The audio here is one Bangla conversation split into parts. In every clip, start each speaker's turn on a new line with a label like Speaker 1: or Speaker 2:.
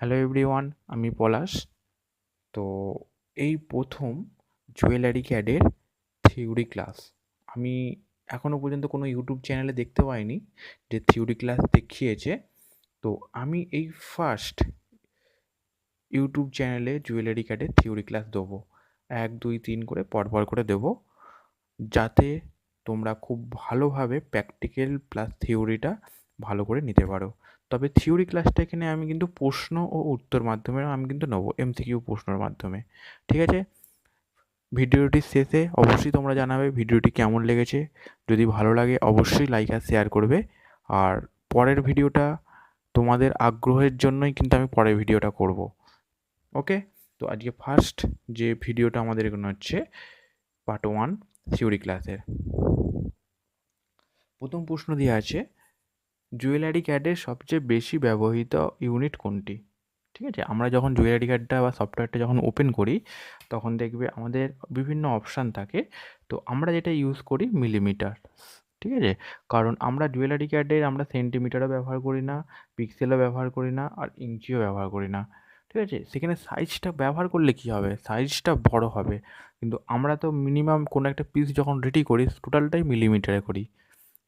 Speaker 1: হ্যালো এভরিওয়ান আমি পলাশ। তো এই প্রথম জুয়েলারি ক্যাডের থিওরি ক্লাস আমি এখনও পর্যন্ত কোনো ইউটিউব চ্যানেলে দেখতে পাইনি যে থিওরি ক্লাস দেখিয়েছে। তো আমি এই ফার্স্ট ইউটিউব চ্যানেলে জুয়েলারি ক্যাডের থিওরি ক্লাস দেবো। এক, দুই, তিন করে পরপর করে দেবো। যাতে তোমরা খুব ভালোভাবে প্র্যাকটিক্যাল প্লাস থিওরিটা ভালো করে নিতে পারো। তবে থিওরি ক্লাসটা এখানে আমি কিন্তু প্রশ্ন ও উত্তর মাধ্যমে আমি কিন্তু নেব এমসিকিউ প্রশ্নের মাধ্যমে। ঠিক আছে? ভিডিওটির শেষে অবশ্যই তোমরা জানাবে ভিডিওটি কেমন লেগেছে। যদি ভালো লাগে অবশ্যই লাইক আর শেয়ার করবে। আর পরের ভিডিওটা তোমাদের আগ্রহের জন্যই কিন্তু আমি পরের ভিডিওটা করব। ওকে? তো আজকে ফার্স্ট যে ভিডিওটা আমাদের এখানে হচ্ছে পার্ট ওয়ান থিওরি ক্লাসের। প্রথম প্রশ্ন দেওয়া আছে জুয়েলারি ক্যাডের সবচেয়ে বেশি ব্যবহৃত ইউনিট কোনটি? ঠিক আছে? আমরা যখন জুয়েলারি কার্ডটা বা সফটওয়্যারটা যখন ওপেন করি, তখন দেখবে আমাদের বিভিন্ন অপশান থাকে। তো আমরা যেটা ইউজ করি মিলিমিটার ঠিক আছে? কারণ আমরা জুয়েলারি কার্ডের আমরা সেন্টিমিটারও ব্যবহার করি না পিক্সেলও ব্যবহার করি না, আর ইঞ্চিও ব্যবহার করি না। ঠিক আছে? সেখানে সাইজটা ব্যবহার করলে কী হবে? সাইজটা বড় হবে। কিন্তু আমরা তো মিনিমাম কোনো একটা পিস যখন রেডি করি টোটালটাই মিলিমিটারে করি।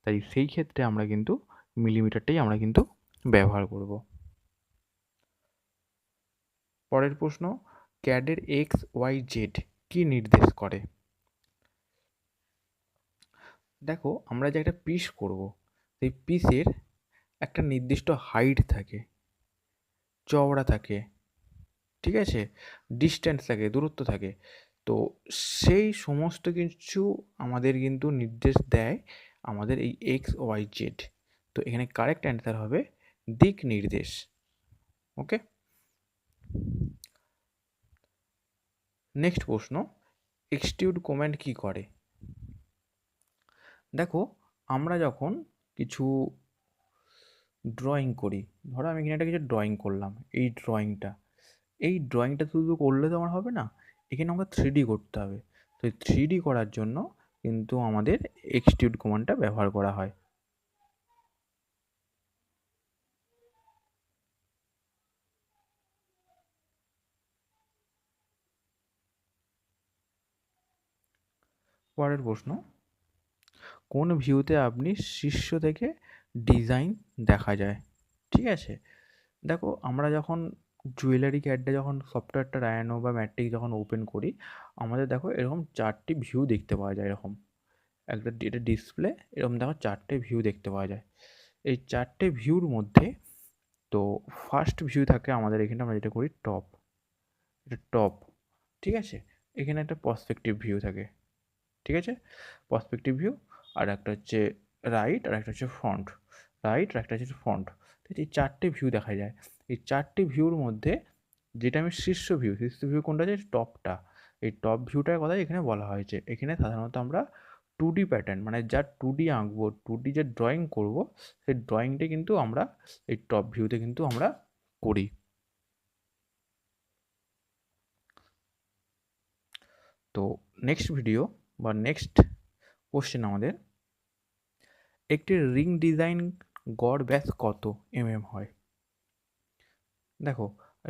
Speaker 1: তাই সেই ক্ষেত্রে আমরা কিন্তু মিলিমিটারটাই আমরা কিন্তু ব্যবহার করব। পরের প্রশ্ন, ক্যাডের এক্স, ওয়াই, জেড কী নির্দেশ করে? দেখো, আমরা যে একটা পিস করব, সেই পিসের একটা নির্দিষ্ট হাইট থাকে, চওড়া থাকে, ঠিক আছে? ডিস্ট্যান্স থাকে, দূরত্ব থাকে, তো সেই সমস্ত কিছু আমাদের কিন্তু নির্দেশ দেয় আমাদের এই এক্স, ওয়াই, জেড। তো এখানে কারেক্ট অ্যান্সার হবে দিক নির্দেশ। ওকে নেক্সট প্রশ্ন এক্সটিউড কমেন্ট কি করে? দেখো, আমরা যখন কিছু ড্রয়িং করি, ধরো আমি এখানে একটা কিছু ড্রয়িং করলাম, এই ড্রয়িংটা এই ড্রয়িংটা শুধু করলে তো আমার হবে না, এখানে আমাকে থ্রি করতে হবে। তো এই থ্রি করার জন্য কিন্তু আমাদের এক্সটিউড কমান্ডটা ব্যবহার করা হয়। পরের প্রশ্ন, কোন ভিউতে আপনি শীর্ষ থেকে ডিজাইন দেখা যায়? ঠিক আছে? দেখো, আমরা যখন জুয়েলারি ক্যাডটা যখন সফটওয়্যারটা রায়ানো বা ম্যাট্রিক যখন ওপেন করি, আমাদের দেখো এরকম চারটি ভিউ দেখতে পাওয়া যায় এরকম। একটা এটা ডিসপ্লে এরকম দেখো চারটে ভিউ দেখতে পাওয়া যায়। এই চারটে ভিউর মধ্যে তো ফার্স্ট ভিউ থাকে আমাদের এখানে, আমরা যেটা করি টপ এটা টপ ঠিক আছে? এখানে একটা পার্সপেক্টিভ ভিউ থাকে। ঠিক আছে? পার্সপেক্টিভ ভিউ আর একটা হচ্ছে রাইট আর একটা হচ্ছে ফ্রন্ট রাইট আর একটা হচ্ছে ফ্রন্ট ঠিক আছে? এই চারটে ভিউ দেখা যায়। এই চারটে ভিউর মধ্যে যেটা আমি শীর্ষ ভিউ শীর্ষ ভিউ কোনটা আছে? টপটা। এই টপ ভিউটার কথা এখানে বলা হয়েছে। এখানে সাধারণত আমরা টু ডি প্যাটার্ন মানে যা টু ডি আঁকবো টু ডি যে ড্রয়িং করব, সেই ড্রয়িংটা কিন্তু আমরা এই টপ ভিউতে কিন্তু আমরা করি। তো নেক্সট ভিডিও বা নেক্সট কোশ্চেন আমাদের, একটি রিং ডিজাইন গড় ব্যাস কত এমএম হয়? দেখো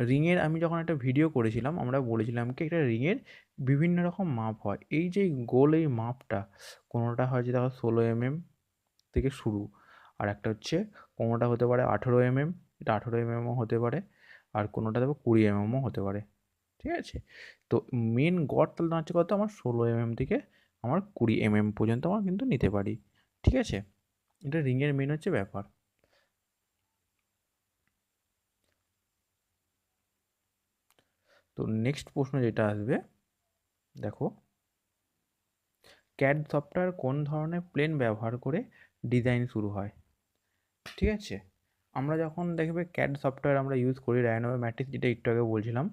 Speaker 1: রিংয়ের আমি যখন একটা ভিডিও করেছিলাম, আমরা বলেছিলাম কি একটা রিংয়ের বিভিন্ন রকম মাপ হয়। এই যে গোল এই মাপটা, কোনোটা হয় যে দেখো ষোলো এমএম থেকে শুরু, আর একটা হচ্ছে কোনোটা হতে পারে আঠেরো এমএম এটা আঠেরো এমএমও হতে পারে, আর কোনোটা দেখো কুড়ি এমএমও হতে পারে, ঠিক আছে? তো মেন গড় তাহলে হচ্ছে কত? আমার ষোলো এমএম থেকে আমার কুড়ি এম এম পর্যন্ত আমার কিন্তু নিতে পারি। ঠিক আছে? এটা রিংয়ের মেন হচ্ছে ব্যাপার। তো নেক্সট প্রশ্ন যেটা আসবে, দেখো। ক্যাড সফটওয়্যার কোন ধরনের প্লেন ব্যবহার করে ডিজাইন শুরু হয়? ঠিক আছে? আমরা যখন দেখবে ক্যাড সফটওয়্যার আমরা ইউজ করি রায়নোভা ম্যাট্রিক্স যেটা একটু আগে বলছিলাম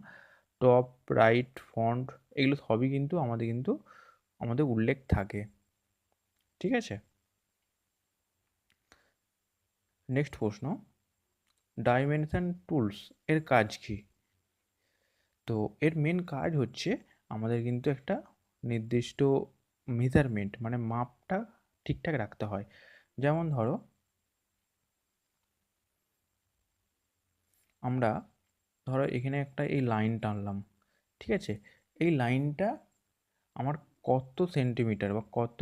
Speaker 1: টপ রাইট ফন্ট এগুলো সবই কিন্তু আমাদের কিন্তু আমাদের উল্লেখ থাকে। ঠিক আছে? নেক্সট প্রশ্ন। ডাইমেনশন টুলস এর কাজ কী? তো এর মেন কাজ হচ্ছে আমাদের কিন্তু একটা নির্দিষ্ট মেজারমেন্ট মানে মাপটা ঠিকঠাক রাখতে হয়। যেমন ধরো, আমরা ধরো এখানে একটা এই লাইন টানলাম। ঠিক আছে? এই লাইনটা আমার কত সেন্টিমিটার বা কত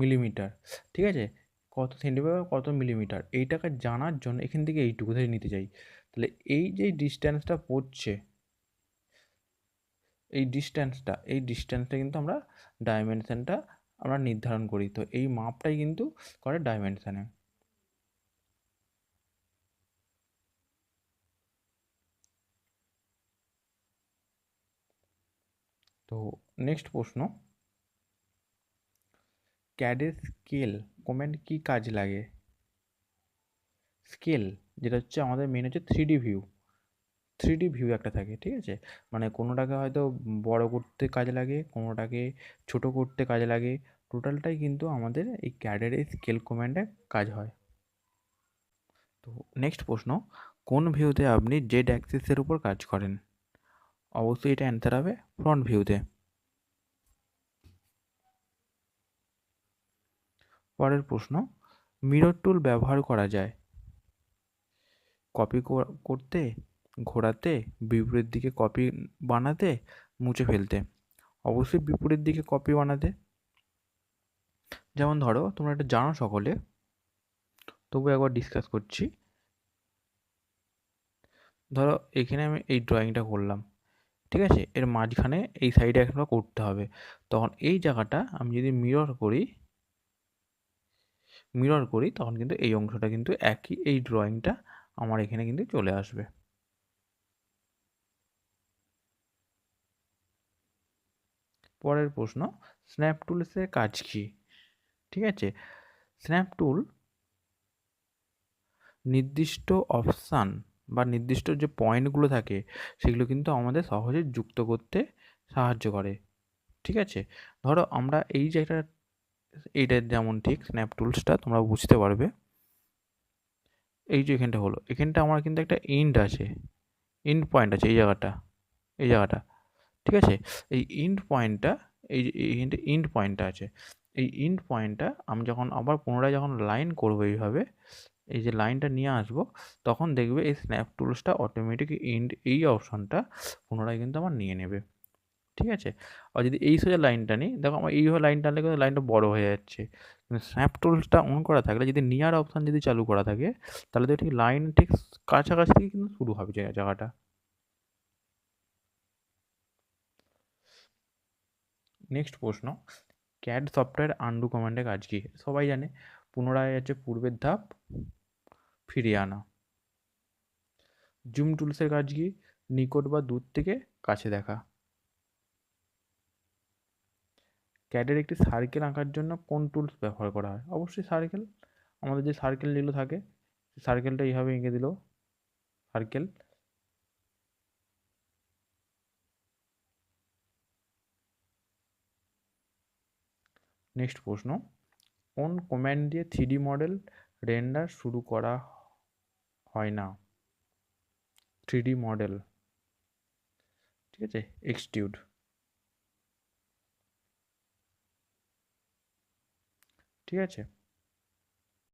Speaker 1: মিলিমিটার ঠিক আছে? কত সেন্টিমিটার বা কত মিলিমিটার এইটাকে জানার জন্য এখান থেকে এইটুকু ধরে নিতে চাই। তাহলে এই যে ডিস্ট্যান্সটা পড়ছে, এই ডিস্ট্যান্সটা এই ডিস্ট্যান্সটা কিন্তু আমরা ডাইমেনশানটা আমরা নির্ধারণ করি। তো এই মাপটাই কিন্তু করে ডাইমেনশানে তো নেক্সট প্রশ্ন। ক্যাডে স্কেল, কমেন্ট কী কাজ লাগে? স্কেল, যেটা হচ্ছে আমাদের মেন হচ্ছে থ্রি ভিউ থ্রি ভিউ একটা থাকে, ঠিক আছে? মানে কোনোটাকে হয়তো বড় করতে কাজে লাগে, কোনোটাকে ছোট করতে কাজে লাগে টোটালটাই কিন্তু আমাদের এই ক্যাডের এই স্কেল কমান্ডে কাজ হয়। তো নেক্সট প্রশ্ন, কোন ভিউতে আপনি জেড অ্যাক্সিসের উপর কাজ করেন? অবশ্যই এটা অ্যান্সার হবে ফ্রন্ট ভিউতে পরের প্রশ্ন মিরর টুল ব্যবহার করা যায়। কপি করতে, ঘোরাতে, বিপরীত দিকে কপি বানাতে, মুছে ফেলতে। অবশ্যই বিপরীত দিকে কপি বানাতে। যেমন ধরো, তোমরা এটা জানো সকলে, তবু একবার ডিসকাস করছি। ধরো, এখানে আমি এই ড্রয়িংটা করলাম, ঠিক আছে? এর মাঝখানে এই সাইডে একটা করতে হবে। তখন এই জায়গাটা আমি যদি মিরর করি মিরর করি, তখন কিন্তু এই অংশটা কিন্তু একই, এই ড্রয়িংটা আমার এখানে কিন্তু চলে আসবে। পরের প্রশ্ন স্ন্যাপ টুলসের কাজ কী? ঠিক আছে? স্ন্যাপ টুল নির্দিষ্ট অপশান বা নির্দিষ্ট যে পয়েন্টগুলো থাকে, সেগুলো কিন্তু আমাদের সহজে যুক্ত করতে সাহায্য করে। ঠিক আছে? ধরো আমরা এই যে একটা এইটা যেমন ঠিক স্ন্যাপ টুলসটা তোমরা বুঝতে পারবে। এই যে এখানটা হলো, এখানটা আমার কিন্তু একটা ইন্ড আছে। ইন্ড পয়েন্ট আছে এই জায়গাটা এই জায়গাটা, ঠিক আছে? এই ইন্ড পয়েন্টটা এই যে এইখানটা ইন্ড পয়েন্টটা আছে। এই ইন্ড পয়েন্টটা আমি যখন আবার পুনরায় যখন লাইন করব এইভাবে, এই যে লাইনটা নিয়ে আসব, তখন দেখবে এই স্ন্যাপ টুলসটা অটোমেটিক ইন্ড এই অপশানটা পুনরায় কিন্তু আমার নিয়ে নেবে। ঠিক আছে? আর যদি এই সোজা লাইনটা নিই, দেখো আমার এইভাবে লাইনটা টানলে কিন্তু লাইনটা বড় হয়ে যাচ্ছে। কিন্তু স্ন্যাপ টুলসটা অন করা থাকলে, যদি নিয়ার অপশান যদি চালু করা থাকে, তাহলে তো ঠিক লাইন ঠিক কাছাকাছি থেকে কিন্তু শুরু হবে জায়গাটা। নেক্সট প্রশ্ন ক্যাড সফটওয়্যার আন্ডু কমান্ডের কাজ কি? সবাই জানে, পুনরায় আছে পূর্বের ধাপ, ফিরিয়ে আনা। জুম টুলসের কাজ কি? নিকট বা দূর থেকে কাছে দেখা। ক্যাডের একটি সার্কেল আঁকার জন্য কোন টুলস ব্যবহার করা হয়? অবশ্যই সার্কেল আমাদের যে সার্কেল যেগুলো থাকে সার্কেলটা এইভাবে এঁকে দিল। সার্কেল নেক্সট প্রশ্ন। কোন কম্যান্ড দিয়ে থ্রিডি মডেল রেন্ডার শুরু করা হয় না? থ্রিডি মডেল ঠিক আছে? এক্সটিউড ঠিক আছে?